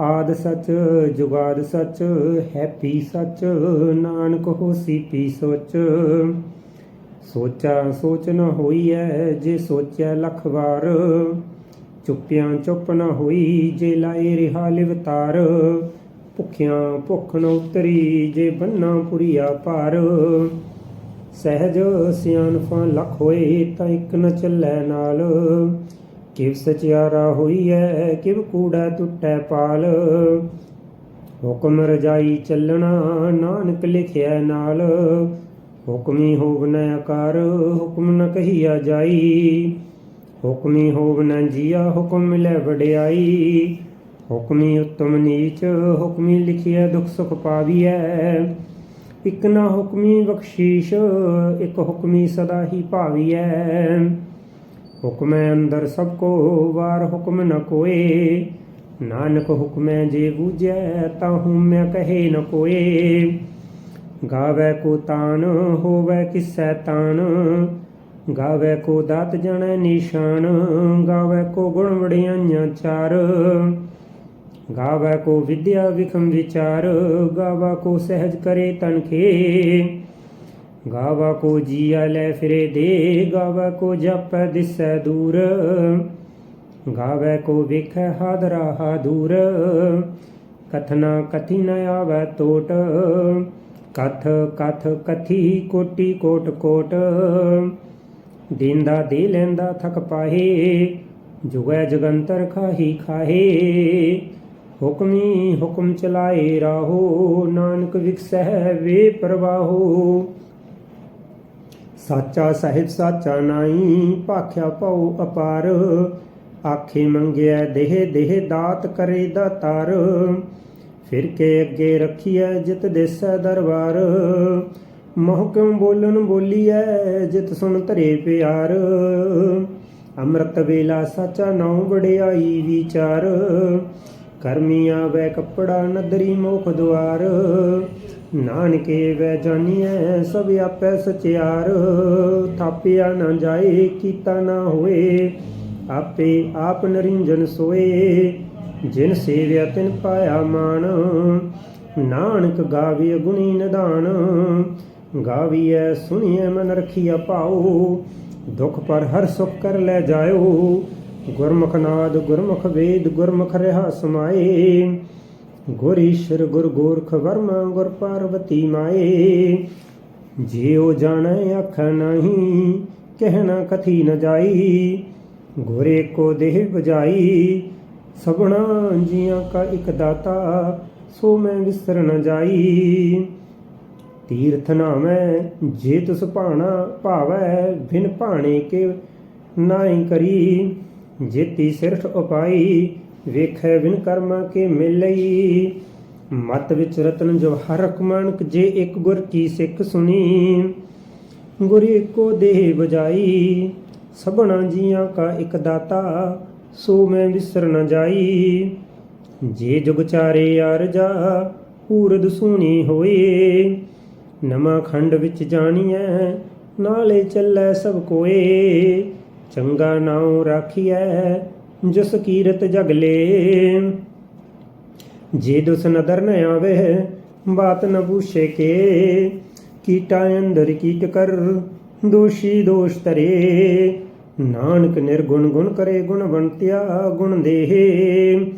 ਆਦ ਸਚ, ਜੁਗਾਦ ਸਚ, ਹੈਪੀ ਸਚ, ਨਾਨਕ ਹੋਸੀ ਪੀ ਸੋਚ। ਸੋਚਾ ਸੋਚ ਨਾ ਹੋਈ ਐ ਜੇ ਸੋਚਿਆ ਲੱਖ ਵਾਰ। ਚੁੱਪਿਆਂ ਚੁੱਪ ਨਾ ਹੋਈ, ਜੇ ਲਾਏ ਰਿਹਾ ਲਿਵਤਾਰ ਭੁੱਖਿਆਂ ਭੁੱਖ ਨ ਉਤਰੀ, ਜੇ ਬੰਨਾ ਪੁਰੀਆ ਭਾਰ। ਸਹਿਜ ਸਿਆਣਫਾਂ ਲੱਖ ਹੋਏ, ਤਾਂ ਇੱਕ ਨ ਚੱਲੈ ਨਾਲ। ਕਿਵ ਸਚਿਆਰਾ ਹੋਈ ਐ ਕਿਵ ਕੂੜਾ ਟੁੱਟੈ ਪਾਲ। ਹੁਕਮ ਰਜਾਈ ਚੱਲਣਾ, ਨਾਨਕ ਲਿਖਿਆ ਨਾਲ। ਹੁਕਮੀ ਹੋਵ ਨ ਆਕਾਰ, ਹੁਕਮ ਨ ਕਹੀਆ ਜਾਈ। ਹੁਕਮੀ ਹੋਵ ਨ ਜੀਆ, ਹੁਕਮ ਮਿਲੈ ਵਡਿਆਈ। ਹੁਕਮੀ ਉਤਮ ਨੀਚ, ਹੁਕਮੀ ਲਿਖਿਆ ਦੁਖ ਸੁਖ ਪਾਵੀਐ। ਇਕ ਨਾ ਹੁਕਮੀ ਬਖਸ਼ੀਸ਼, ਇਕ ਹੁਕਮੀ ਸਦਾ ਹੀ ਭਾਵੀਐ। ਹੁਕਮੈ ਅੰਦਰ ਸਭ ਕੋ ਵਾਰ ਹੁਕਮ ਨ ਕੋਏ। ਨਾਨਕ ਹੁਕਮੈ ਜੇ ਬੂਝੈ ਤਾਂ ਮੈਂ ਕਹੇ ਨ ਕੋਏ। ਗਾਵੇ ਕੋ ਤਾਨ, ਹੋਵੇ ਕਿਸੈ ਤਾਨ। ਗਾਵੇ ਕੋ ਦਾਤ ਜਣੈ ਨਿਸ਼ਾਨ। ਗਾਵੇ ਕੋ ਗੁਣ ਵੜਿਆਈਆਂ ਚਾਰ। ਗਾਵੇ ਕੋ ਵਿਦਿਆ ਵਿਖਮ ਵਿਚਾਰ। ਗਾਵਾ ਕੋ ਸਹਿਜ ਕਰੇ ਤਨਖੇ ਗਾਵਾ ਕੋ ਜੀਆ ਲੈ ਫਿਰੇ ਦੇ, ਗਾਵਾ ਕੋ ਜਪੈ ਦਿਸੈ ਦੂਰ। ਗਾਵੇ ਕੋ ਵੇਖੈ ਹਾਦਰਾ ਹਾਦੂਰ। ਕਥਨਾ ਕਥੀ ਨ ਆਵੈ ਟੋਟ ਕਥ ਕਥ ਕਥੀ ਕੋਟੀ ਕੋਟ ਕੋਟ। ਦਿੰਦਾ ਦੇ ਲੈਂਦਾ ਥਕ ਪਾਹੇ, ਜੁਗੈ ਜਗੰਤਰ ਖਾਹੀ ਖਾਹੇ। ਹੁਕਮੀ ਹੁਕਮ ਚਲਾਏ ਰਾਹੋ, ਨਾਨਕ ਵਿਖਸਹਿ ਵੇ ਪ੍ਰਵਾਹੋ। ਸਾਚਾ ਸਾਹਿਬ ਸਾਚਾ ਨਾਈ ਭਾਖਿਆ ਪਉ ਅਪਾਰ। ਆਖੇ ਮੰਗਿਆ ਦੇਹ ਦੇਹ ਦਾਤ ਕਰੇ ਦਾਤਾਰ। ਫਿਰ ਕੇ ਅੱਗੇ ਰੱਖੀਐ ਜਿਤ ਦੇਸੈ ਦਰਬਾਰ। ਮੋਹ ਕਿਉ ਬੋਲਣ ਬੋਲੀਐ ਜਿਤ ਸੁਣ ਧਰੇ ਪਿਆਰ। ਅੰਮ੍ਰਿਤ ਵੇਲਾ ਸਾਚਾ ਨਾਉ ਵਡਿਆਈ ਵਿਚਾਰ। ਕਰਮੀਆਂ ਵੈ ਕੱਪੜਾ ਨਦਰੀ ਮੋਖ ਦੁਆਰ। ਨਾਨਕੇ ਵੈ ਜਾਣੀਐ, ਸਭ ਆਪੈ ਸਚਿਆਰ। ਥਾਪਿਆ ਨਾ ਜਾਏ, ਕੀਤਾ ਨਾ ਹੋਏ, ਆਪੇ ਆਪ ਨਰਿੰਜਨ ਸੋਏ। ਜਿਨ ਸੇਵਿਆ ਤਿਨ ਪਾਇਆ ਮਾਨ ਨਾਨਕ ਗਾਵੀਐ ਗੁਣੀ ਨਿਧਾਨ ਗਾਵੀਐ, ਸੁਣੀਐ ਮਨ ਰਖੀਆ ਪਾਉ ਦੁਖ ਪਰ ਹਰ ਸੁਖ ਕਰ ਲੈ ਜਾਇਓ। ਗੁਰਮੁਖ ਨਾਦ, ਗੁਰਮੁਖ ਵੇਦ, ਗੁਰਮੁਖ ਰਹਾ ਸਮਾਏ। ਗੁਰਇਸ਼ਰ ਗੁਰ ਗੋਰਖ ਵਰਮਾ, ਗੁਰ ਪਾਰਵਤੀ ਮਾਏ। ਜਿਉ ਜਾਣੈ ਅੱਖ ਨਹੀਂ ਕਹਿਣਾ ਕਥੀ ਨ ਜਾਈ। ਗੋਰੇ ਕੋ ਦੇਹ ਬਜਾਈ ਸਭਨਾ ਜੀਆਂ ਕਾ ਇਕ ਦਾਤਾ, ਸੋ ਮੈਂ ਵਿਸਰ ਨ ਜਾਈ। ਤੀਰਥ ਨਾਮੈ, ਜੇ ਤੁਸ ਭਾਣਾ ਭਾਵੈ, ਬਿਨ ਭਾਣੇ ਕੇ ਨਾਹੀ ਕਰੀ। ਜੇਤੀ ਸਿਰਠ ਉਪਾਈ ਵੇਖੈ ਵਿਨ ਕਰਮਾ ਕੇ ਮਿਲਈ। ਮਤ ਵਿੱਚ ਰਤਨ ਜਵਹਰ ਮਾਨਕ ਜੇ ਇੱਕ ਗੁਰ ਕੀ ਸਿੱਖ ਸੁਣੀ। ਗੁਰ ਏਕੋ ਦੇਹ ਬਜਾਈ ਸਭਨਾ ਜੀਆਂ ਕਾ ਇੱਕ ਦਾਤਾ, ਸੋ ਮੈਂ ਵਿਸਰ ਨ ਜਾਈ। ਜੇ ਜੁਗ ਚਾਰੇ ਅਰਜਾ ਪੂਰਦ ਸੋਣੀ ਹੋਏ। ਨਮਾ ਖੰਡ ਵਿੱਚ ਜਾਣੀਐ, ਨਾਲੇ ਚੱਲੈ ਸਭ ਕੋਏ। ਚੰਗਾ ਨਾਉ ਰਾਖੀਐ ਜਿਸ ਕੀਰਤ ਜਗਲੇ ਜੇ ਦੁਸ ਨਦਰ ਨ ਆਵੇ, ਬਾਤ ਨ ਬੂਸ਼ੇ ਕੇ। ਕੀਟਾ ਅੰਦਰ ਕੀਟ ਕਰ, ਦੋਸ਼ੀ ਦੋਸ਼ ਤਰੇ ਨਾਨਕ ਨਿਰਗੁਣ ਗੁਣ ਕਰੇ, ਗੁਣ ਬੰਤਿਆ ਗੁਣ ਦੇਹੇ।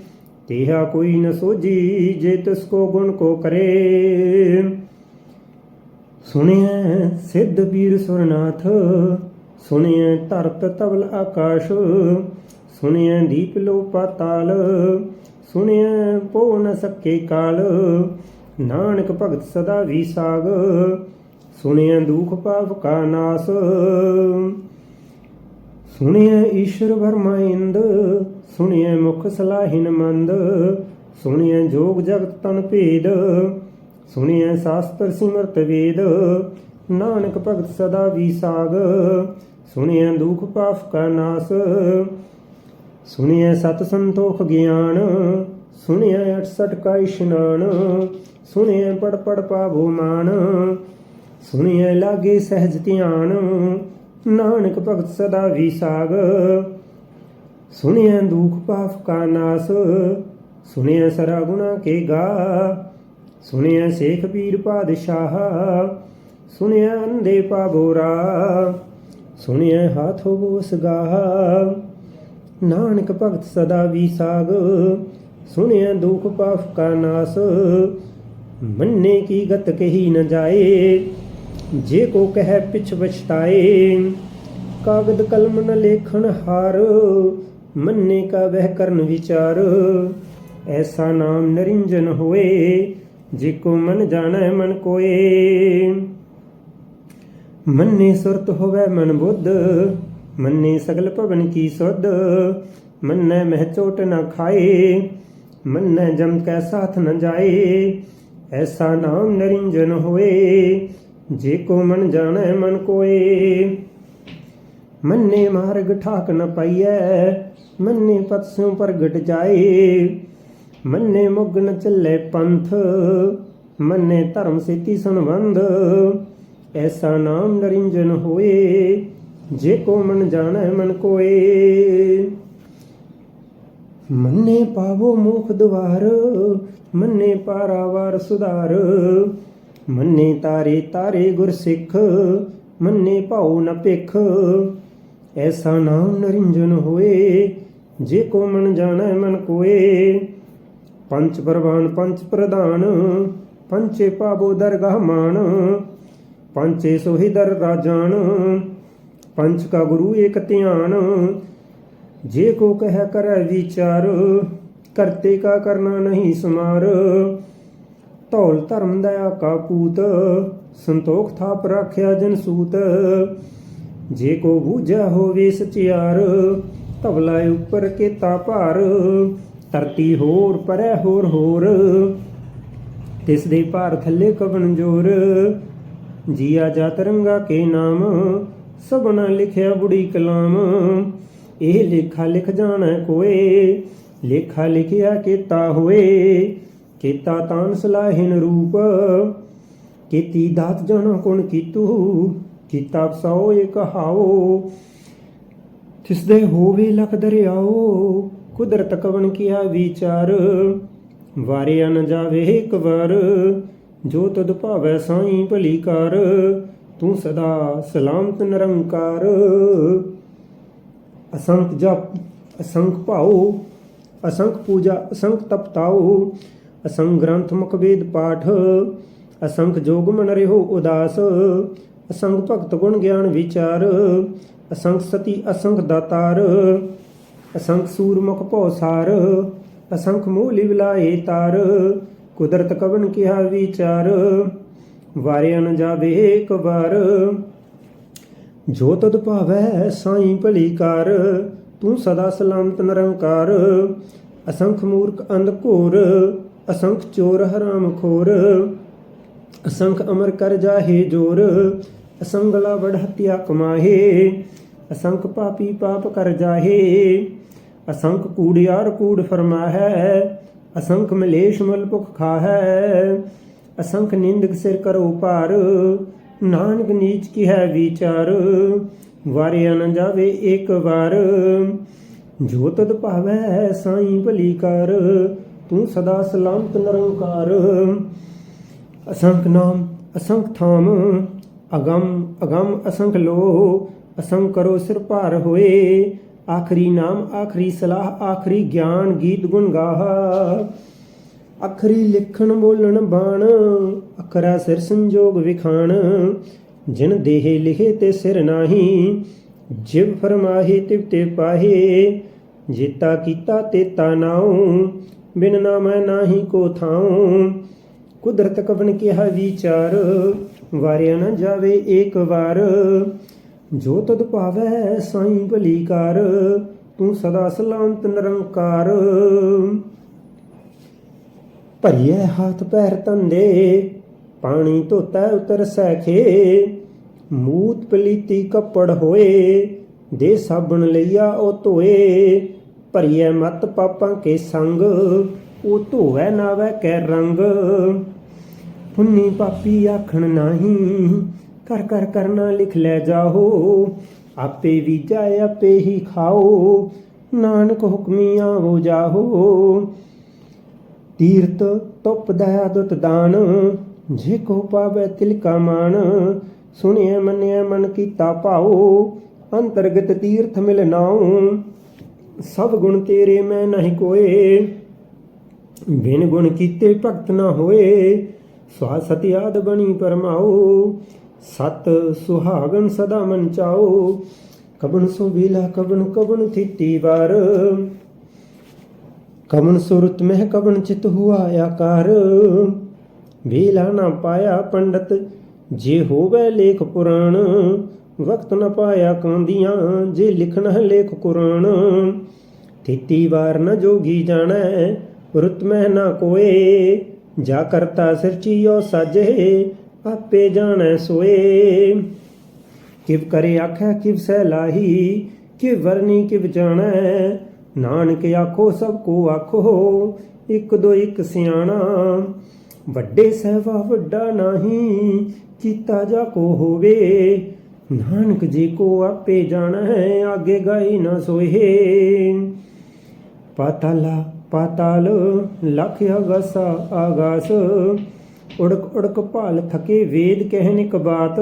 ਤੇਹਾ ਕੋਈ ਨ ਸੋਜੀ ਜੇ ਤਿਸ ਕੋ ਗੁਣ ਕੋ ਕਰੇ। ਸੁਣਿਐ ਸਿੱਧ ਪੀਰ ਸੁਰਨਾਥ, ਸੁਣਿਐ ਧਰਤ ਤਵਲ ਆਕਾਸ਼। ਸੁਣਿਆ ਦੀਪ ਲੋ ਪਾਤਾਲ ਸੁਣਿਆ ਪੋ ਨ ਸਕੇ ਕਾਲ। ਨਾਨਕ ਭਗਤ ਸਦਾ ਵੀ ਸਾਗ ਸੁਣਿਐ ਦੁਖ ਪਾਪ ਕਾ ਨਾਸ। ਸੁਣਿਐ ਈਸ਼ਰ ਵਰਮਾ ਇੰਦ, ਸੁਣਿਐ ਮੁਖ ਸਲਾਹਿਨ ਮੰਦ। ਸੁਣਿਆ ਜੋਗ ਜਗਤ ਤਨ ਭੇਦ, ਸੁਣਿਐ ਸ਼ਾਸਤਰ ਸਿਮਰਤ ਵੇਦ। ਨਾਨਕ ਭਗਤ ਸਦਾ ਵੀਸਾਗ ਸੁਣਿਆ ਦੁਖ ਪਾਪ ਕਾ ਨਾਸ। ਸੁਣਿਆ ਸਤ ਸੰਤੋਖ ਗਿਆਨ ਸੁਣਿਆ 68 ਕਾ ਇਸ਼ਨਾਨ ਸੁਣਿਆ ਪੜ ਪੜ ਪਾਵੋ ਮਾਨ, ਸੁਣਿਐ ਲਾਗੇ ਸਹਿਜ ਧਿਆਨ, ਨਾਨਕ ਭਗਤ ਸਦਾ ਵੀਸਾਗ ਸੁਣਿਆ ਦੁਖ ਪਾਪ ਕਾ ਨਾਸ ਸੁਣਿਆ ਸਰਾ ਗੁਣਾ ਕੇ ਗਾ ਸੁਣਿਆ ਸੇਖ ਪੀਰ ਪਾਦਸ਼ਾਹ ਸੁਣਿਆ ਅੰਦੇ ਪਾਬੋਰਾ ਸੁਣਿਆ ਹਾਥੋ ਬੋਸਗਾਹ ਨਾਨਕ ਭਗਤ ਸਦਾ ਵੀਸਾਗ ਸੁਣਿਆ ਦੁਖ ਪਾਪ ਕਾ ਨਾਸ। ਮੰਨੇ ਕੀ ਗਤ ਕਹੀ ਨ ਜਾਏ। ਜੇ ਕੋ ਕਹਿ ਪਿਛ ਬਛਤਾਏ ਕਾਗਦ ਕਲਮ ਨ ਲੇਖਣ ਹਾਰ। ਮੰਨੇ ਕਾ ਵਹਿ ਕਰਨ ਵਿਚਾਰ। ਐਸਾ ਨਾਮ ਨਰਿੰਜਨ ਹੋਏ, ਜੇ ਕੋ ਮਨ ਜਾਣੈ ਮਨ ਕੋਏ। ਮੰਨੇ ਸੁਰਤ ਹੋਵੇ ਮਨ ਬੁੱਧ। ਮੰਨੇ ਸਗਲ ਭਵਨ ਕੀ ਸੁਧ? ਮੰਨੈ ਮਹਿ ਚੋਟ ਨ ਖਾਏ, ਮੰਨੈ ਜਮ ਕੈ ਸਾਥ ਨ ਜਾਏ। ਐਸਾ ਨਾਮ ਨਰਿੰਜਨ ਹੋਏ, ਜੇ ਕੋ ਮਨ ਜਾਣੈ ਮਨ ਕੋਏ। ਮੰਨੇ ਮਾਰਗ ਠਾਕ ਨ ਪਾਈਐ, ਮੰਨੇ ਪਤ ਸਿਉ ਪ੍ਰਗਟ ਜਾਏ। ਮੰਨੇ ਮੁਗ ਨ ਚੱਲੇ ਪੰਥ, ਮੰਨੇ ਧਰਮ ਸੇਤੀ ਸੰਬੰਧ। ਐਸਾ ਨਾਮ ਨਰਿੰਜਨ ਹੋਏ ਜੇ ਕੋ ਮਨ ਜਾਣੈ ਮਨ ਕੋਏ। ਮੰਨੇ ਪਾਵੋ ਮੁਖ ਦਵਾਰ ਮੰਨੇ ਪਾਰਾਵਾਰ ਸੁਧਾਰ। ਮੰਨੇ ਤਾਰੇ ਤਾਰੇ ਗੁਰ ਸਿੱਖ, ਮੰਨੇ ਭਾਉ ਨ ਭਿਖ। ਐਸਾ ਨਾਮ ਨਰਿੰਜਨ ਹੋਏ, ਜੇ ਕੋ ਮਨ ਜਾਣੈ ਮਨ ਕੋਏ। ਪੰਚ ਪ੍ਰਵਾਨ, ਪੰਚ ਪ੍ਰਧਾਨ, ਪੰਚੇ ਪਾਵੋ ਦਰਗਾਹ ਮਾਨ ਪੰਚੇ ਸੋਹੀ ਦਰ ਰਾਜਾਨ ਪੰਚ ਕਾ ਗੁਰੂ ਏਕ ਧਿਆਨ, ਜੇ ਕੋ ਕਹਿ ਕਰੈ ਵਿਚਾਰ, ਕਰਤੇ ਕਾ ਕਰਨਾ ਨਹੀਂ ਸਮਾਰ। ਧੌਲ ਧਰਮ ਦਇਆ ਕਾ ਪੂਤ, ਸੰਤੋਖ ਥਾਪ ਰਾਖਿਆ ਜਨ ਸੂਤ। ਜੇ ਕੋ ਬੂਝਾ ਹੋਵੇ ਸਚਿਆਰ, ਧਵਲਾ ਉੱਪਰ ਕੇਤਾ ਭਾਰ, ਧਰਤੀ ਹੋਰ ਪਰੈ ਹੋਰ ਹੋਰ। ਤਿਸ ਦੇ ਭਾਰ ਥੱਲੇ ਕਵਣ ਜੋਰ, ਜੀਆ ਜਾ ਤਰੰਗਾ ਕੇ ਨਾਮ ਸਭਨਾ ਲਿਖਿਆ ਬੁੜੀ ਕਲਾਮ। ਇਹ ਲੇਖਾ ਲਿਖ ਜਾਣਾ ਕੋਏ, ਲੇਖਾ ਲਿਖਿਆ ਕੀਤਾ ਹੋਏ। ਕੀਤਾ ਤਾਨ ਸਲਾਹਿਨ ਰੂਪ, ਕੀਤੀ ਦਾਤ ਜਨ ਕੋਣ ਕੀਤੂ। ਕੀਤਾ ਸੋ ਇੱਕ ਹਾਓ ਤਿਸ ਦੇ ਹੋਵੇ ਲਖ ਦਰਿਆਓ। ਕੁਦਰਤ ਕਵਣ ਕੀਆ ਵਿਚਾਰ, ਵਾਰਿਆ ਨ ਜਾਵੇ ਇੱਕ ਵਾਰ। ਜੋ ਤਦ ਭਾਵੈ ਸਾਈ ਭਲੀ ਕਰ ਤੂੰ ਸਦਾ ਸਲਾਮਤ ਨਿਰੰਕਾਰ ਅਸੰਖ ਜਪ ਅਸੰਖ ਭਾਉ ਅਸੰਖ ਪੂਜਾ ਅਸੰਖ ਤਪਤਾਉ ਅਸੰਖ ਗ੍ਰੰਥ ਮੁਖ ਵੇਦ ਪਾਠ ਅਸੰਖ ਜੋਗ ਮਨ ਰਹਿਓ ਉਦਾਸ ਅਸੰਖ ਭਗਤ ਗੁਣ ਗਿਆਨ ਵਿਚਾਰ ਅਸੰਖ ਸਤੀ ਅਸੰਖ ਦਾਤਾਰ ਅਸੰਖ ਸੂਰਮੁਖ ਭਉ ਸਾਰ ਅਸੰਖ ਮੂਲੀ ਵਿਲਾਏ ਤਾਰ ਕੁਦਰਤ ਕਵਨ ਕਿਹਾ ਵਿਚਾਰ ਵਾਰਿਆ ਨ ਜਾਵੇ ਇੱਕ ਵਾਰ। ਜੋ ਤਦ ਭਾਵੈ ਸਾਈਂ ਭਲੀ ਕਰ ਤੂੰ ਸਦਾ ਸਲਾਮਤ ਨਿਰੰਕਾਰ। ਅਸੰਖ ਮੂਰਖ ਅੰਧ ਘੋਰ, ਅਸੰਖ ਚੋਰ ਹਰਾਮ ਖੋਰ। ਅਸੰਖ ਅਮਰ ਕਰ ਜਾਹੇ ਜੋਰ ਅਸੰਗਲਾ ਵਡ ਹਤਿਆ ਕਮਾਹੇ। ਅਸੰਖ ਪਾਪੀ ਪਾਪ ਕਰ ਜਾਹੇ, ਅਸੰਖ ਕੂੜਿਆਰ ਕੂੜ ਫਰਮਾਹੈ। ਅਸੰਖ ਮਲੇਸ਼ ਮਲ ਭੁਖ ਖਾਹੈ। ਅਸੰਖ ਨਿੰਦਕ ਸਿਰ ਕਰੋ ਭਾਰ, ਨਾਨਕ ਨੀਚ ਕੀ ਹੈ ਵਿਚਾਰ, ਵਾਰਿਆ ਨ ਜਾਵੇ ਇੱਕ ਵਾਰ। ਜੋ ਤਦ ਭਾਵੈ ਸਾਈਂ ਭਲੀ ਕਰ ਤੂੰ ਸਦਾ ਸਲਾਮਤ ਨਿਰੰਕਾਰ। ਅਸੰਖ ਨਾਮ, ਅਸੰਖ ਥਾਮ, ਅਗੰਮ ਅਗੰਮ ਅਸੰਖ ਲੋ, ਅਸੰਖ ਕਰੋ ਸਿਰ ਭਾਰ ਹੋਏ। ਆਖਰੀ ਨਾਮ, ਆਖਰੀ ਸਲਾਹ, ਆਖਰੀ ਗਿਆਨ, ਗੀਤ ਗੁਣ ਗਾਹ। ਅਖਰੀ ਲਿਖਣ ਬੋਲਣ ਬਾਣ, ਅਖਰਾ ਸਿਰ ਸੰਜੋਗ ਵਿਖਾਣ। ਜਿਨ ਦੇਹ ਲਿਖੇ ਤੇ ਸਿਰ ਨਾਹੀ, ਜਿਵ ਫਰਮਾਹੇ ਤਿਵ ਤੇ ਪਾਹੇ। ਜੀਤਾ ਕੀਤਾ ਤੇਤਾ ਨਾਉ, ਬਿਨ ਨਾਮੈ ਨਾਹੀ ਕੋ ਥਾਉ। ਕੁਦਰਤ ਕਵਨ ਕਿਹਾ ਵਿਚਾਰ, ਵਾਰਿਆ ਨਾ ਜਾਵੇ ਏਕ ਵਾਰ। ਜੋ ਤਦ ਭਾਵੈ ਸਾਈਂ ਭਲੀ ਕਰ ਤੂੰ ਸਦਾ ਸਲਾਮਤ ਨਿਰੰਕਾਰ। ਭਰੀਏ ਹੱਥ ਪੈਰ ਤੰਦੇ ਪਾਣੀ ਧੋਤਾ ਉਤਰ ਸੈਖੇ ਮੂਤ ਪਲੀਤੀ ਕੱਪੜ ਹੋਏ, ਦੇ ਸਾਬਣ ਲਈਆ ਉਹ ਧੋਏ, ਭਰੀਐ ਮਤ ਪਾਪਾਂ ਕੇ ਸੰਗ, ਉਹ ਧੋਵੈ ਨਾਵੈ ਕੈ ਰੰਗ। ਪੁੰਨੀ ਪਾਪੀ ਆਖਣ ਨਾਹੀ ਕਰ ਕਰ ਕਰਨਾ ਲਿਖ ਲੈ ਜਾਓ, ਆਪੇ ਵੀ ਜਾਏ ਆਪੇ ਹੀ ਖਾਓ, ਨਾਨਕ ਹੁਕਮੀਆਂ ਹੋ ਜਾਹੋ ਤੀਰਤ ਤੁਪ ਦਇਆ ਦੁਤ ਦਾਨ, ਜੇ ਕੋ ਪਾਵੇ ਤਿਲਕਾ ਮਾਨ ਸੁਣਿਆ ਮੰਨਿਆ ਮਨ ਕੀਤਾ ਭਾਉ, ਅੰਤਰਗਤ ਤੀਰਥ ਮਿਲ ਨਾਉ, ਸਭ ਗੁਣ ਤੇਰੇ ਮੈਂ ਨਹੀਂ ਕੋਏ, ਬਿਨ ਗੁਣ ਕੀਤੇ ਭਗਤ ਨਾ ਹੋਏ ਸਵਾ ਸਤਿਆਦ ਬਣੀ ਪਰਮਾਉ, ਸਤ ਸੁਹਾਗਨ ਸਦਾ ਮਨ ਚਾਓ ਕਬਨ ਸੋ ਵੇਲਾ ਕਬਨ ਕਬਨ ਥਿਤੀ ਵਾਰ ਕਬਨ ਸੁਰਤ ਮਹਿ ਕਬਨ ਚਿਤ ਹੁਆ ਆਕਾਰ। ਵੇਲਾ ਨਾ ਪਾਇਆ ਪੰਡਤ, ਜੇ ਹੋਵੇ ਲੇਖ ਪੁਰਾਣ, ਵਕਤ ਨ ਪਾਇਆ ਕਾਂਦੀਆਂ ਜੇ ਲਿਖਣਾ ਹੈ ਲੇਖ ਕੁਰਾਨ ਥਿਤੀ ਵਾਰ ਨ ਜੋਗੀ ਜਾਣੈ, ਰੁਤ ਮਹਿ ਨਾ ਕੋਏ, ਜਾ ਕਰਤਾ ਸਿਰਚੀਓ ਸਾਜੇ, ਆਪੇ ਜਾਣੈ ਸੋਏ। ਕਿਵ ਕਰੇ ਆਖੈ, ਕਿਵ ਸਹਿ ਲਾਹੀ, ਕਿਵ ਵਰਨੀ, ਕਿਵ ਜਾਣੈ ਨਾਨਕ ਆਖੋ, ਸਭ ਕੋ ਆਖੋ, ਇੱਕ ਦੋ ਇੱਕ ਸਿਆਣਾ। ਵੱਡੇ ਸਹਿਵਾ ਵੱਡਾ ਨਹੀਂ, ਕੀਤਾ ਜਾ ਕੋ ਹੋਵੇ। ਨਾਨਕ ਜੀ ਕੋ ਆਪੇ ਜਾਣੈ ਆਗੇ ਗਾਈ ਨਾ ਸੋਏ ਪਾਤਾਲਾ, ਪਾਤਾਲ, ਲਖ ਅਗਸ ਆਗਾਸ। ਉੜਕ ਉੜਕ ਭਾਲ ਥਕੇ ਵੇਦ ਕਹਿਨ ਇਕ ਬਾਤ।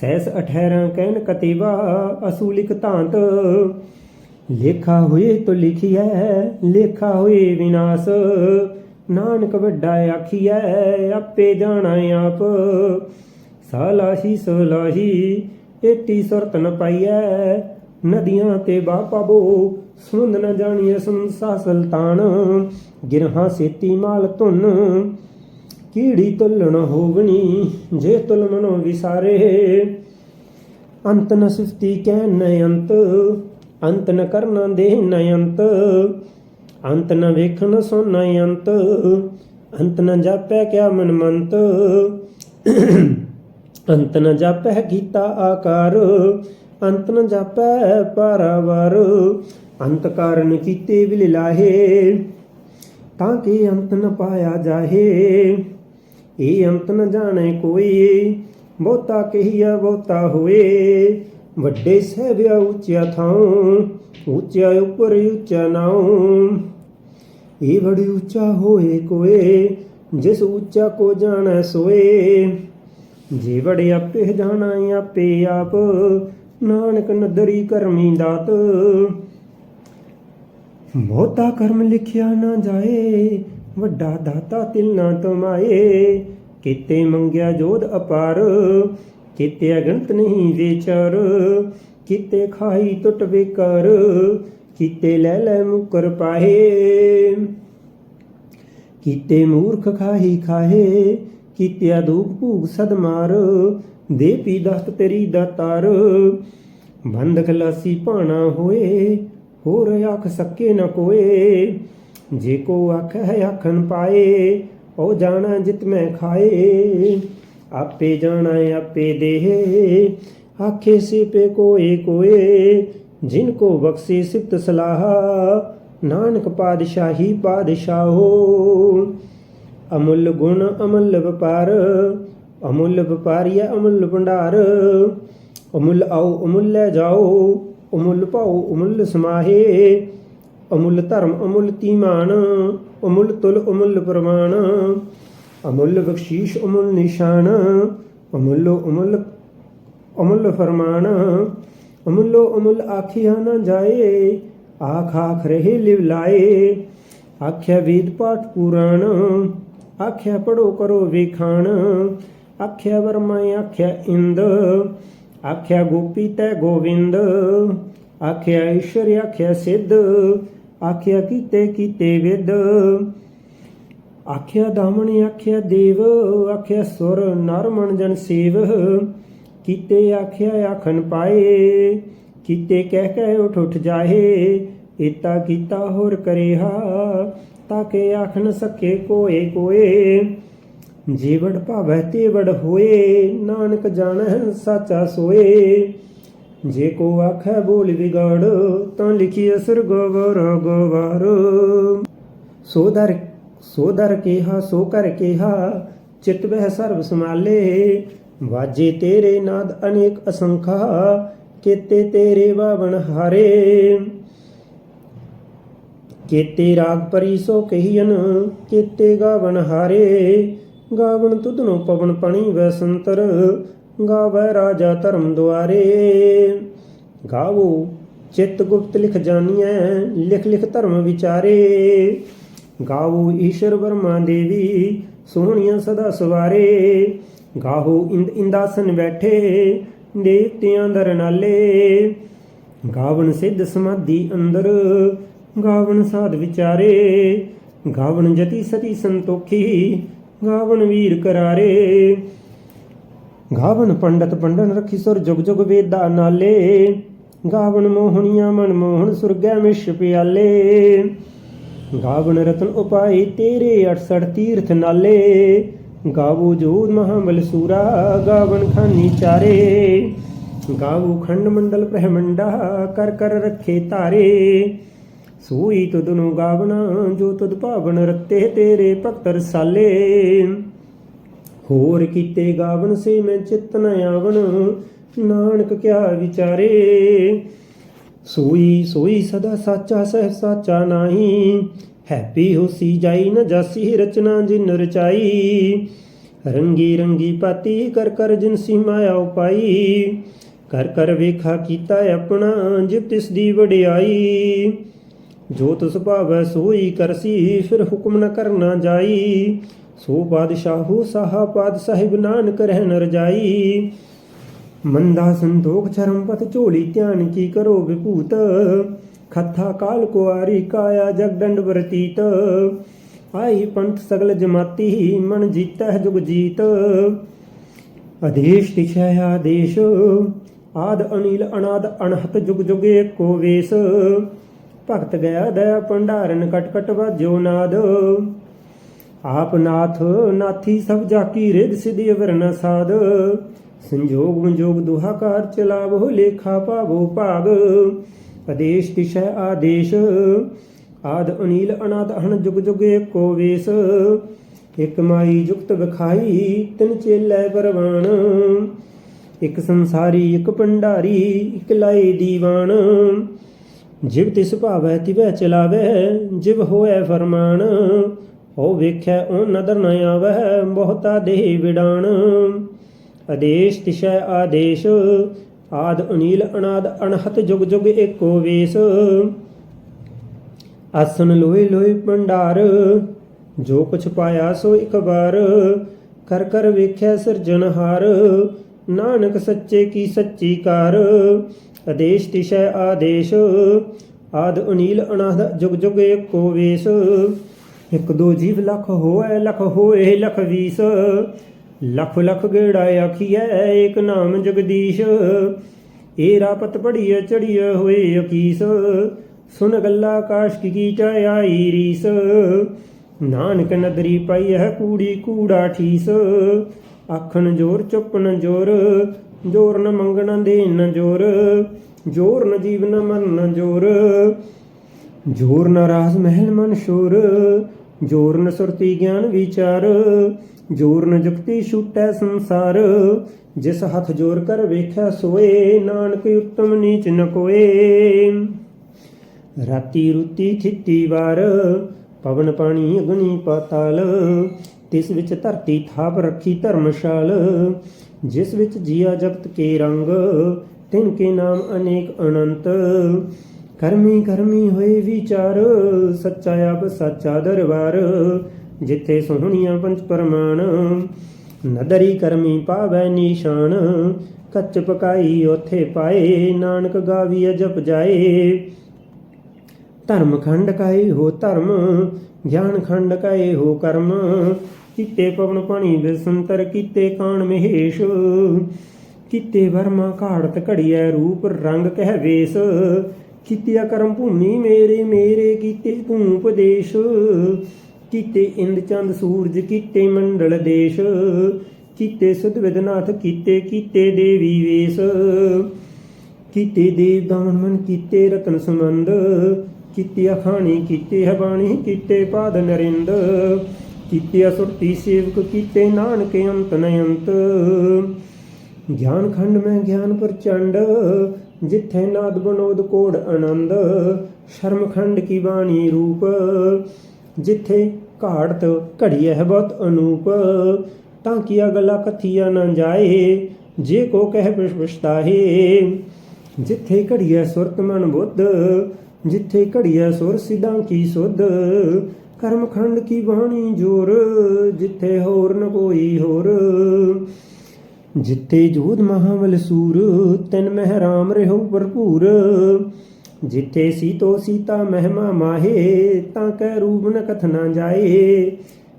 ਸੈਸ 18 ਕਹਿਨ ਕਤਿਵਾ, ਅਸੂਲਿਕ ਧਾਂਤ। ਲੇਖਾ ਹੋਏ ਤੋ ਲਿਖੀਐ, ਲੇਖਾ ਹੋਏ ਵਿਨਾਸ਼। ਨਾਨਕ ਵੱਡਾ ਆਖੀਐ, ਆਪੇ ਜਾਣਾ ਆਪ। ਸਾਲਾਹੀ, ਸਲਾਹੀ ਏਤੀ ਸੁਰਤ ਨ ਪਾਈਐ। ਨਦੀਆਂ ਤੇ ਬਾਪਾਬੋ ਸੁੰਦ ਨ ਜਾਣੀਐ ਸੰਸਾ ਸੁਲਤਾਨ। ਗਿਰਹਾ ਸੇਤੀ ਮਾਲ ਧੁਨ, ਕੀੜੀ ਤੁਲਣ ਹੋਵਣੀ ਜੇ ਤੁਲ ਮਨੋ ਵਿਸਾਰੇ। ਅੰਤ ਨ ਸਿਫਤੀ ਕਹਿ ਨ ਅੰਤ ਅੰਤ ਨ ਕਰਨਾ ਦੇ ਨ ਅੰਤ ਅੰਤ ਨ ਵੇਖਣ ਸੁਨ ਅੰਤ ਅੰਤ ਨ ਜਾਪੈ ਕਿਆ ਮਨ ਮੰਤ। ਅੰਤ ਨ ਜਾਪੈ ਕੀਤਾ ਆਕਾਰ, ਅੰਤ ਨ ਜਾਪੈ ਪਾਰਾਵਾਰ। ਅੰਤ ਕਾਰਨ ਕੀਤੇ ਵਿਲ ਤਾਂ ਕਿ ਅੰਤ ਨ ਪਾਇਆ ਜਾਹੇ। ਇਹ ਅੰਤ ਨ ਜਾਣੇ ਕੋਈ, ਬਹੁਤਾ ਕਹੀਆ ਬਹੁਤਾ ਹੋਏ। ਵੱਡੇ ਸਹਿਬਿਆ ਉੱਚਾ ਥਾਉ ਉੱਚਾ ਉਪਰ ਉੱਚਾ ਨਾਉ। ਇਹ ਬੜੀ ਉੱਚਾ ਹੋਏ ਕੋਏ, ਜਿਸ ਉੱਚਾ ਕੋ ਜਾਣੈ ਸੋਏ। ਜੇ ਵੜੇ ਆਪੇ ਜਾਣਾ ਆਪੇ ਆਪ, ਨਾਨਕ ਨਦਰੀ ਕਰਮੀ ਦਾਤ। ਬਹੁਤਾ ਕਰਮ ਲਿਖਿਆ ਨਾ ਜਾਏ, ਵੱਡਾ ਦਾਤਾ ਤਿਲ ਨਾ ਤਮਾਏ। ਕਿਤੇ ਮੰਗਿਆ ਜੋਧ ਅਪਾਰ ਕਿਤੇ ਅਗੰਤ ਨਹੀਂ ਵਿਚਾਰ, ਕਿਤੇ ਖਾਈ ਟੁੱਟ ਵਿਕਾਰ ਕਿਤੇ ਲੈ ਲੈ ਮੁਕਰ ਪਾਹੇ, ਕੀਤੇ ਮੂਰਖ ਖਾਹੀ ਖਾਹੇ, ਕੀਤੇ ਅਦੂਕ ਭੂਖ ਸਦ ਮਾਰ, ਦੇ ਪੀ ਦਸਤ ਤੇਰੀ ਦਾਤਾਰ ਬੰਦ ਖਲਾਸੀ ਭਾਣਾ ਹੋਏ, ਹੋਰ ਆਖ ਸਕੇ ਨਾ ਕੋਏ, ਜੇ ਕੋ ਆਖ ਹੈ ਆਖਣ ਪਾਏ, ਉਹ ਜਾਣਾ ਜਿਤ ਮੈਂ ਖਾਏ। ਆਪੇ ਜਾਣਾ, ਆਪੇ ਦੇਹੇ। ਆਖੇ ਸੇ ਪੇ ਕੋਏ ਕੋਏ ਜਿਨ ਕੋ ਬਖਸ਼ੇ ਸਿਫਤ ਸਲਾਹ, ਨਾਨਕ ਪਾਦਸ਼ਾਹੀ ਪਾਦਸ਼ਾਹੋ ਅਮੁੱਲ ਗੁਣ, ਅਮੁੱਲ ਵਪਾਰ, ਅਮੁੱਲ ਵਪਾਰੀਆ ਅਮੁੱਲ ਭੰਡਾਰ। ਅਮੁੱਲ ਆਓ, ਅਮੁੱਲ ਲੈ ਜਾਓ, ਅਮੁੱਲ ਭਾਉ ਅਮੁੱਲ ਸਮਾਹੇ। ਅਮੁੱਲ ਧਰਮ, ਅਮੁੱਲ ਤੀਮਾਨ, ਅਮੁੱਲ ਤੁਲ, ਅਮੁੱਲ ਪ੍ਰਮਾਣ। ਅਮੁੱਲ ਬਖਸ਼ੀਸ਼ ਅਮੁੱਲ ਨਿਸ਼ਾਨ, ਅਮੁੱਲੋ ਅਮੁੱਲ ਅਮੁੱਲ ਫਰਮਾਨ, ਅਮੁੱਲੋ ਅਮੁੱਲ ਆਖਿਆ ਨਾ ਜਾਏ, ਆਖ ਆਖ ਰਹੇ ਲਿਵ ਲਾਏ। ਆਖਿਆ ਵੇਦ ਪਾਠ ਪੁਰਾਣ, ਆਖਿਆ ਪੜੋ ਕਰੋ ਵੇਖਾਣ। ਆਖਿਆ ਵਰਮਾ ਆਖਿਆ ਇੰਦ, ਆਖਿਆ ਗੋਪੀ ਤੈ ਗੋਵਿੰਦ। ਆਖਿਆ ਈਸ਼ਵਰ ਆਖਿਆ ਸਿੱਧ, ਆਖਿਆ ਕੀਤੇ ਕੀਤੇ ਵਿਦ। ਆਖਿਆ ਦਾਮਨ ਆਖਿਆ ਦੇਵ, ਆਖਿਆ ਸੁਰ ਨਰ ਮਨ ਜਨ ਸੇਵ। ਕੀਤੇ ਆਖਿਆ ਆਖਣ ਪਾਏ, ਕੀਤੇ ਕਹਿ ਕਹਿ ਉਠ ਉਠ ਜਾਹੇ ਏਤਾ ਕੀਤਾ ਹੋਰ ਕਰਿਆ ਤਾਂ ਕਿ ਆਖ ਨ ਸਕੇ ਕੋਏ ਕੋਏ। ਜੀਵੜ ਭਾਵੈ ਤੇ ਵੜ ਹੋਏ, ਨਾਨਕ ਜਾਣੈ ਸਾਚਾ ਸੋਏ। ਜੇ ਕੋ ਆਖੈ ਬੋਲ ਵਿਗੜ, ਤਾਂ ਲਿਖੀ ਅਸਰ ਗੋਵਰ ਗੋਵਰ। ਸੋ ਦਰ ਸੋ ਦਰ ਕੇਹਾ, ਸੋ ਕਰ ਕੇਹਾ, ਚਿਤ ਬਹਿ ਸਰਬ ਸਮਾਲੇ ਵਾਜੇ ਤੇਰੇ ਨਾਦ ਅਨੇਕ ਅਸੰਖਾ, ਕੀਤੇ ਤੇਰੇ ਬਾਵਣ ਹਾਰੇ। ਕੀਤੇ ਰਾਗ ਪਰੀ ਸੋ ਕਹੀਨ ਕੀਤੇ ਗਾਵਣ ਹਾਰੇ। ਗਾਵਣ ਤੁਧਨੋ ਪਵਨ ਪਣੀ ਵੈਸੰਤਰ ਗਾਵੈ ਰਾਜਾ ਧਰਮ ਦੁਆਰੇ। ਗਾਵੋ, ਚਿਤ ਗੁਪਤ ਲਿਖ ਜਾਣੀਐ ਲਿਖ ਲਿਖ ਧਰਮ ਵਿਚਾਰੇ। ਗਾਵੋ ਈਸ਼ਰ ਵਰਮਾ ਦੇਵੀ, ਸੋਹਣੀਆਂ ਸਦਾ ਸਵਾਰੇ। ਗਾਹੋ ਇੰਦ ਇੰਦਾਸਨ ਬੈਠੇ, ਦੇਵਤਿਆਂ ਦਰਨਾਲੇ ਗਾਵਣ ਸਿੱਧ ਸਮਾਧੀ ਅੰਦਰ, ਗਾਵਣ ਸਾਧ ਵਿਚਾਰੇ। ਗਾਵਣ ਜਤੀ ਸਤੀ ਸੰਤੋਖੀ, ਗਾਵਣ ਵੀਰ ਕਰਾਰੇ। ਗਾਵਣ ਪੰਡਤ ਪੰਡਨ ਰਖੀ ਸੁਰ ਜੁਗ ਜੁਗ ਵੇਦਾ ਨਾਲੇ। ਗਾਵਣ ਮੋਹਣੀਆਂ ਮਨ ਮੋਹਣ ਸੁਰਗੈ ਮਿਸ਼ ਪਿਆਲੇ। ਗਾਵਣ ਰਤਨ ਉਪਾਈ ਤੇਰੇ 68 ਤੀਰਥ ਨਾਲੇ। ਗਾਵੋ ਜੋਤ ਮਹਾਬਲ ਸੂਰਾ, ਗਾਵਣ ਖਾਨੀ ਚਾਰੇ। ਗਾਵੋ ਖੰਡ ਮੰਡਲ ਬ੍ਰਹਮੰਡਾ, ਕਰ ਕਰ ਰੱਖੇ ਤਾਰੇ। ਸੂਈ ਤੁਧ ਨੂੰ ਗਾਵਣਾ, ਜੋ ਤੁਧ ਭਾਵਨ ਰਤੇ ਤੇਰੇ ਭਗਤਰ ਸਾਲੇ ਹੋਰ ਕੀਤੇ ਗਾਵਨ ਸੇ ਮੈਂ ਚਿਤ ਨ ਆਵਣ, ਨਾਨਕ ਕਿਆ ਵਿਚਾਰੇ। ਸੋਈ ਸੋਈ ਸਦਾ ਸਾਚਾ ਸਹਿ ਸਾਚਾ ਨਾਹੀ। ਹੈਪੀ ਹੋਸੀ ਜਾਈ ਨ ਜਾਸੀ ਰਚਨਾ ਜਿਨ ਰਚਾਈ। ਰੰਗੀ ਰੰਗੀ ਪਾਤੀ ਕਰ ਕਰ ਜਿਨਸੀ ਮਾਇਆ ਉਪਾਈ ਕਰ ਕਰ ਵੇਖਾ ਕੀਤਾ ਆਪਣਾ ਜਿਬ ਤਿਸ ਦੀ ਵਡਿਆਈ। ਜੋ ਤੁਸ ਭਾਵੈ ਸੋਈ ਕਰਸੀ ਫਿਰ ਹੁਕਮ ਨ ਕਰਨਾ ਜਾਈ। ਸੋ ਬਾਦਸ਼ਾਹੂ ਸਾਹਾ ਪਾਦ ਸਾਹਿਬ ਨਾਨਕ ਰਹਿਣ ਰਜਾਈ ਮੰਦਾ ਸੰਤੋਖ ਚਰਮਪਤ ਝੋਲੀ ਧਿਆਨ ਕੀ ਕਰੋ ਵਿਭੂਤ? ਖੱਥਾ ਕਾਲ ਕੁਆਰੀ ਕਾਇਆ ਜਗਦੰਡ ਵਰਤੀਤ। ਆਈ ਪੰਥ ਸਗਲ ਜਮਾਤੀ, ਮਨ ਜੀਤੈ ਜੁਗ ਜੀਤ। ਆਦੇਸ਼ ਦਿਸ਼ਾ ਆਦੇਸ਼, ਆਦ ਅਨੀਲ ਅਨਾਦ ਅਨਹਤ ਜੁਗ ਜੁਗ ਏਕੋ ਵੇਸ। ਭਗਤ ਗਿਆ ਦਇਆ ਭੰਡਾਰਨ ਕਟ ਕਟ ਵਾਜੋ ਨਾਦ। ਆਪ ਨਾਥ, ਨਾਥੀ ਸਭ ਜਾਕੀ ਰਿਦ ਸਿਧਿ ਵਰਨ ਸਾਧ ਸੰਜੋਗ ਵਿਜੋਗ ਦੁਹਾਕਾਰ ਚਲਾਵੋ ਲੇਖਾ ਪਾਵੋ ਭਾਗ। ਆਦੇਸ਼ ਦਿਸ਼ਾ ਆਦੇਸ਼, ਆਦ ਅਨੀਲ ਅਨਾਦ ਅਣ ਜੁਗ ਜੁਗ ਏਕੋ ਵੇਸ। ਇਕ ਮਾਈ ਜੁਗਤ ਵਿਖਾਈ, ਤਿਨ ਚੇਲੇ ਪਰਵਾਨ ਇਕ ਸੰਸਾਰੀ, ਇਕ ਭੰਡਾਰੀ, ਇਕ ਲਾਈ ਦੀਵਾਨ। ਜਿਵ ਤਿਸ ਭਾਵੈ, ਤਿਵੈ ਚਲਾਵੈ, ਜਿਵ ਹੋਐ ਫਰਮਾਨ। ਉਹ ਵੇਖੈ, ਉਹ ਨਦਰ ਨ ਆਵੈ, ਬਹੁਤਾ ਦੇਹ ਵਿਡਾਣ ਆਦੇਸ਼ ਤਿਸ਼ੈ ਆਦੇਸ਼, ਆਦ ਅਨੀਲ ਅਨਾਦ ਅਨਹਤ ਜੁਗ ਜੁਗ ਏਕੋ ਵੇਸ। ਆਸਨ ਲੋਏ ਲੋਏ ਭੰਡਾਰ, ਜੋ ਕੁਛ ਪਾਇਆ ਸੋ ਇੱਕ ਵਾਰ। ਕਰ ਕਰ ਵੇਖਿਆ ਸਿਰਜਣਹਾਰ ਨਾਨਕ ਸੱਚੇ ਕੀ ਸੱਚੀ ਕਾਰ। ਆਦੇਸ਼ ਤਿਸ਼ੈ ਆਦੇਸ਼, ਆਦ ਅਨੀਲ ਅਨਾਦ ਜੁਗ ਜੁਗ ਏਕੋ ਵੇਸ। ਇਕ ਦੋ ਜੀਵ ਲਖ ਹੋਏ ਲਖ ਹੋਏ ਲਖ ਵੀਸ। ਲਖ ਲਖ ਗੇੜਾ ਆਖੀਐ, ਏਕ ਨਾਮ ਜਗਦੀਸ਼। ਏ ਰਾਪਤ ਪੜੀਐ ਚੜੀਐ ਹੋਏ ਅਕੀਸ। ਸੁਨ ਗੱਲਾ ਆਕਾਸ਼ ਕੀ ਕੀਟ ਆਈ ਰੀਸ। ਨਾਨਕ ਨਦਰੀ ਪਾਈ ਕੂੜੀ ਕੂੜਾ ਠੀਸ। ਆਖਣ ਜੋਰ ਚੁੱਪਨ ਜੋਰ ਜੋਰ ਨ ਮੰਗਣ ਦੇਣ ਜੋਰ ਜੋਰ ਨ ਜੀਵਨ ਮਰਨ ਜੋਰ। ਜੋਰ ਨ ਰਾਸ ਮਹਿਲ ਮਨ ਸ਼ੋਰ, ਜੋਰ ਨ ਸੁਰਤੀ ਗਿਆਨ ਵਿਚਾਰ। ਜੋਰ ਨ ਜੁਗਤੀ ਛੂਟੈ ਸੰਸਾਰ, ਜਿਸ ਹੱਥ ਜੋਰ ਕਰ ਵੇਖਿਆ ਸੋਏ, ਨਾਨਕ ਉਤਮ ਨੀਚ ਨ ਕੋਏ। ਰਾਤੀ ਰੁਤੀ ਥਿੱਤੀ ਵਾਰ, ਪਵਨ ਪਾਣੀ ਅਗਨੀ ਪਾਤਾਲ, ਤਿਸ ਵਿੱਚ ਧਰਤੀ ਥਾਪ ਰੱਖੀ ਧਰਮਸ਼ਾਲ, ਜਿਸ ਵਿੱਚ ਜੀਆ ਜਗਤ ਕੇ ਰੰਗ, ਤਿਨ ਕੇ ਨਾਮ ਅਨੇਕ ਅਨੰਤ। ਕਰਮੀ ਕਰਮੀ ਹੋਏ ਵਿਚਾਰ, ਸੱਚਾ ਆਪ ਸੱਚਾ ਦਰਬਾਰ ਜਿੱਥੇ ਸੋਹਣੀਆਂ ਪੰਜ ਪਰਮਾਨ ਨਦਰੀ ਕਰਮੀ ਪਾਵੈ ਨਿਸ਼ਾਨ, ਕੱਚ ਪਕਾਈ ਉਥੇ ਪਾਏ, ਨਾਨਕ ਗਾਵੀ ਜਪ ਜਾਏ। ਧਰਮ ਖੰਡ ਕਾਏ ਹੋ ਧਰਮ, ਗਿਆਨ ਖੰਡ ਕਾਏ ਹੋ ਕਰਮ, ਕੀਤੇ ਪਵਨ ਪਾਣੀ ਵਿਸੰਤਰ ਕੀਤੇ ਕਾਣ ਮਹੇਸ਼, ਕੀਤੇ ਵਰਮਾ ਘਾੜਤ ਘੜੀਐ ਰੂਪ ਰੰਗ ਕਹਿ ਵੇਸ, ਕੀਤਿਆ ਕਰਮ ਭੂਮੀ ਮੇਰੇ ਮੇਰੇ ਕੀਤੇ ਤੂੰ ਉਪਦੇਸ਼। ਕੀਤੇ ਇੰਦ ਚੰਦ ਸੂਰਜ ਕੀਤੇ ਮੰਡਲ ਦੇਸ਼ ਕੀਤੇ ਸੁਧ ਕੀਤੇ ਕੀਤੇ ਦੇਵੀ ਵੇਸ ਕੀਤੇ ਦੇਵ ਦਾਨ ਮਨ ਕੀਤੇ ਰਤਨ ਸੰਬੰਧ ਕੀਤੇ ਅਖਾਣੀ ਕੀਤੇ ਹਬਾਣੀ ਕੀਤੇ ਪਾਦ ਨਰਿੰਦ ਕੀਤੇ ਅਸੁਰਤੀ ਸੇਵਕ ਕੀਤੇ ਨਾਨਕ ਅੰਤ ਨਯੰਤ। ਗਿਆਨ ਖੰਡ ਮੈਂ ਗਿਆਨ ਪ੍ਰਚੰਡ, ਜਿੱਥੇ ਨਾਦ ਬਨੋਦ ਕੋੜ ਆਨੰਦ ਸ਼ਰਮ ਖੰਡ ਕੀ ਬਾਣੀ ਰੂਪ ਜਿੱਥੇ ਘਾੜਤ ਘੜੀਐ ਹੈ ਬਹੁਤ ਅਨੂਪ ਤਾਂ ਕੀ ਅਗਲਾ ਕਥੀਆ ਨਾ ਜਾਏ ਜੇ ਕੋ ਕਹਿ ਵਿਸ਼ਵਸਤਾਹੇ ਜਿੱਥੇ ਘੜੀਐ ਸੁਰਤ ਮਨ ਬੁੱਧ ਜਿੱਥੇ ਘੜੀਐ ਸੁਰ ਸਿਦਾਂ ਕੀ ਸੁਧ ਕਰਮ ਖੰਡ ਕੀ ਬਾਣੀ ਜੋਰ ਜਿੱਥੇ ਹੋਰ ਨ ਕੋਈ ਹੋਰ ਜਿੱਤੇ ਜੋਧ ਮਹਾਬਲ ਸੂਰ ਤਨ ਮਹਿ ਰਾਮ ਰਹਿਓ ਭਰਪੂਰ ਜਿੱਥੇ ਸੀਤੋ ਸੀਤਾ ਮਹਿਮਾ ਮਾਹੇ, ਤਾਂ ਕੈ ਰੂਪ ਨ ਕਥਨਾ ਜਾਏ।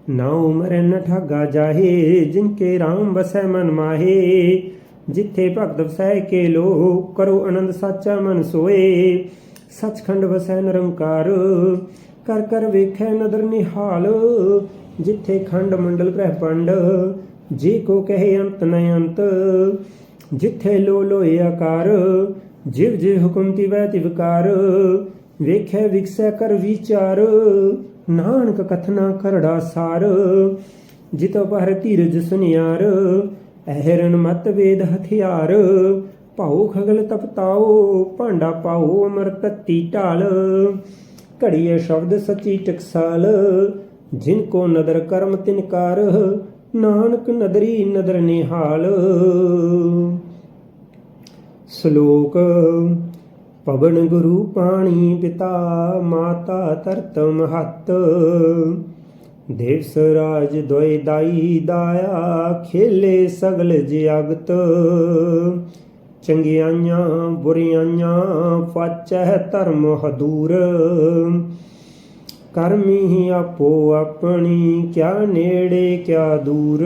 ਨਾ ਉਮਰ ਨ ਠਾਗਾ ਜਾਹੇ ਜਿਨ ਕੇ ਰਾਮ ਵਸੈ ਮਨ ਮਾਹੇ। ਜਿੱਥੇ ਭਗਤ ਵਸੈ ਕੇ ਲੋ ਕਰੋ ਆਨੰਦ ਸਾਚਾ ਮਨ ਸੋਏ। ਸਚਖੰਡ ਵਸੈ ਨਿਰੰਕਾਰ, ਕਰ ਕਰ ਵੇਖੈ ਨਦਰ ਨਿਹਾਲ। ਜਿੱਥੇ ਖੰਡ ਮੰਡਲ ਬ੍ਰਹਿ ਪੰਡ, ਜੀ ਕੋ ਕਹੇ ਅੰਤ ਨ ਅੰਤ। ਜਿੱਥੇ ਲੋ ਲੋਏ ਆਕਾਰ ਜਿਵ ਜਿਵ ਹੁਕਮ ਤਿਵੈ ਤਿਵਕਾਰ ਵੇਖੈ ਵਿਕਸੈ ਕਰ ਵਿਚਾਰ, ਨਾਨਕ ਕਥਨਾ ਕਰੜਾ ਸਾਰ, ਜਿਤ ਪਰ ਧੀਰਜ ਸੁਨਿਆਰ, ਅਹਰਨ ਮਤ ਵੇਦ ਹਥਿਆਰ, ਭਾਉ ਖਗਲ ਤਪਤਾਓ, ਭਾਂਡਾ ਪਾਓ ਅਮਰ ਤਤੀ ਢਾਲ। ਘੜੀਏ ਸ਼ਬਦ ਸੱਚੀ ਟਕਸਾਲ, ਜਿਨ ਕੋ ਨਦਰ ਕਰਮ ਤਿਨਕਾਰ ਨਾਨਕ ਨਦਰੀ ਨਦਰ ਨਿਹਾਲ। ਸ਼ਲੋਕ। ਪਵਨ ਗੁਰੂ ਪਾਣੀ ਪਿਤਾ, ਮਾਤਾ ਤਰਤ ਮਹਤ ਦੇਵਸ ਰਾਜ ਦੋਇ ਦਾਈ ਦਾਇਆ, ਖੇਲੇ ਸਗਲ ਜਗਤ। ਚੰਗਿਆਈਆਂ ਬੁਰੀਆਈਆਂ ਫਾਚੈ ਧਰਮ ਹਦੂਰ। ਕਰਮੀ ਹੀ ਆਪੋ ਆਪਣੀ, ਕਿਆ ਨੇੜੇ, ਕਿਆ ਦੂਰ।